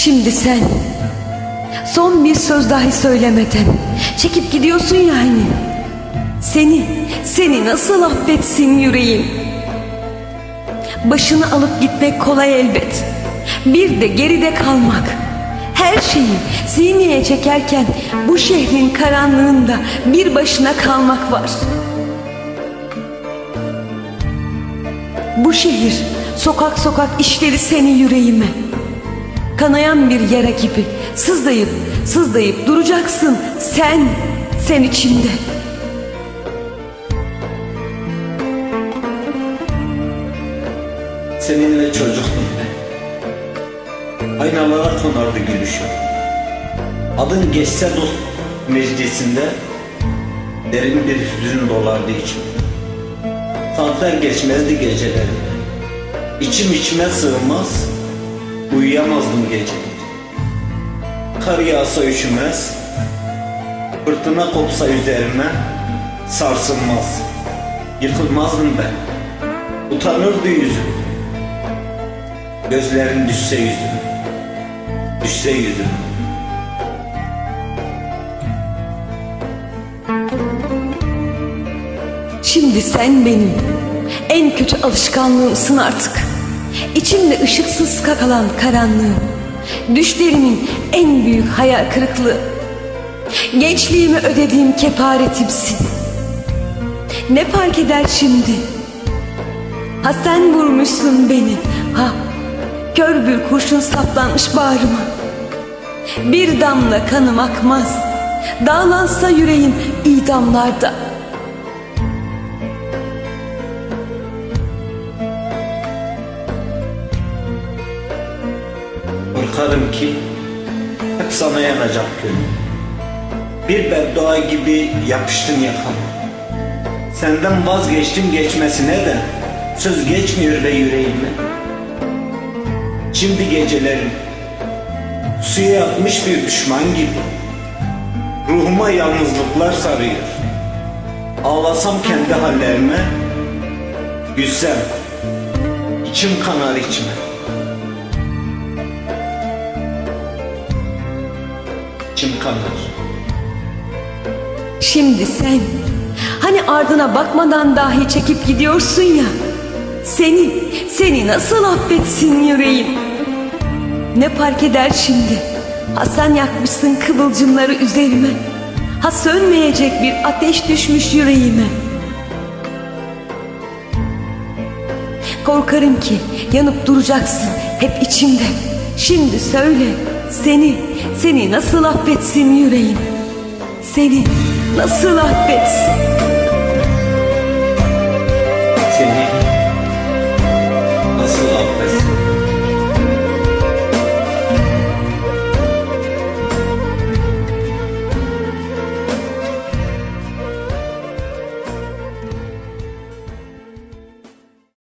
sen son bir söz dahi söylemeden çekip gidiyorsun yani. Seni, seni nasıl affetsin yüreğim? Başını alıp gitmek kolay elbet. Bir de geride kalmak. Her şeyi sineye çekerken bu şehrin karanlığında bir başına kalmak var. Bu şehir sokak sokak işleri seni yüreğime. Kanayan bir yara gibi sızlayıp sızlayıp duracaksın sen, sen içimde. Seninle çocuktum ben. Aynalara konardı gülüşüm. Adın geçse dost meclisinde derin bir hüzün dolardı içimde. Saatler geçmezdi gecelerimde. İçim içime sığmaz, uyuyamazdım gece. Kar yağsa üşümez, fırtına kopsa üzerime sarsılmaz. Yıkılmazdım ben, utanırdı yüzüm. Gözlerin düşse yüzüme Düşse yüzüme Şimdi sen benim en kötü alışkanlığımsın artık. İçimde ışıksız kakalan karanlığım. Düşlerimin en büyük hayal kırıklığı. Gençliğimi ödediğim kefaretimsin. Ne fark eder şimdi? Ha sen vurmuşsun beni. Ha kör bir kurşun saplanmış bağrıma. Bir damla kanım akmaz. Dağlansa yüreğim idamlarda. Korkarım ki Hep sana yanacak gönlüm Bir beddua gibi yapıştın yakama Senden vazgeçtim geçmesine de Söz geçmiyor be yüreğime. Şimdi gecelerim Suya yatmış bir düşman gibi Ruhuma yalnızlıklar sarıyor. Ağlasam kendi hallerime Gülsem içim kanar içime İçim kanar Şimdi sen hani ardına bakmadan dahi çekip gidiyorsun ya. Seni, seni nasıl affetsin yüreğim? Ne fark eder şimdi? Ha sen yakmışsın kıvılcımları üzerime. Ha sönmeyecek bir ateş düşmüş yüreğime. Korkarım ki yanıp duracaksın hep içimde. Şimdi söyle seni, seni nasıl affetsin yüreğim? Seni nasıl affetsin? Seni